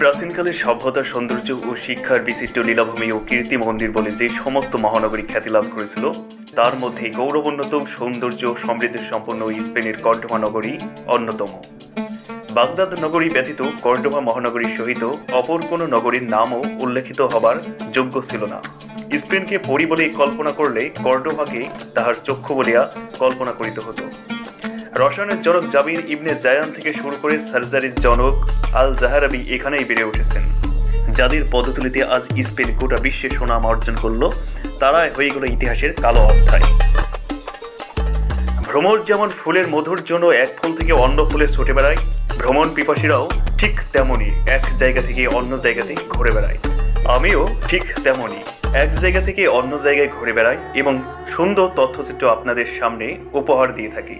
প্রাচীনকালের সভ্যতা, সৌন্দর্য ও শিক্ষার বিচিত্র লীলাভূমি ও কীর্তি মন্দির বলে যে সমস্ত মহানগরী খ্যাতি লাভ করেছিল, তার মধ্যে গৌরবোন্নত সৌন্দর্য সমৃদ্ধ সম্পন্ন স্পেনের কর্ডোমা নগরী অন্যতম। বাগদাদ নগরী ব্যতীত কর্ডোমা মহানগরীর সহিত অপর কোনো নগরীর নামও উল্লেখিত হবার যোগ্য ছিল না। স্পেনকে পরি বলে কল্পনা করলে কর্ডোভাকে তাহার চক্ষু বলিয়া কল্পনা করিতে হতো। রসায়নের জনক জাবির ইবনে জায়ান থেকে শুরু করে সার্জারির জনক আল জাহারাবি এখানেই বেড়ে উঠেছেন। যাদের পদতুলিতে আজ স্পেন গোটা বিশ্বে সুনাম অর্জন করল, তারাই হয়ে গেল ইতিহাসের কালো অধ্যায়। ভ্রমর যেমন ফুলের মধুর জন্য এক ফুল থেকে অন্য ফুলে ছুটে বেড়ায়, ভ্রমণ পিপাসীরাও ঠিক তেমনই এক জায়গা থেকে অন্য জায়গাতে ঘুরে বেড়ায়। আমিও ঠিক তেমনই এক জায়গা থেকে অন্য জায়গায় ঘুরে বেড়াই এবং সুন্দর তথ্যচিত্র আপনাদের সামনে উপহার দিয়ে থাকি।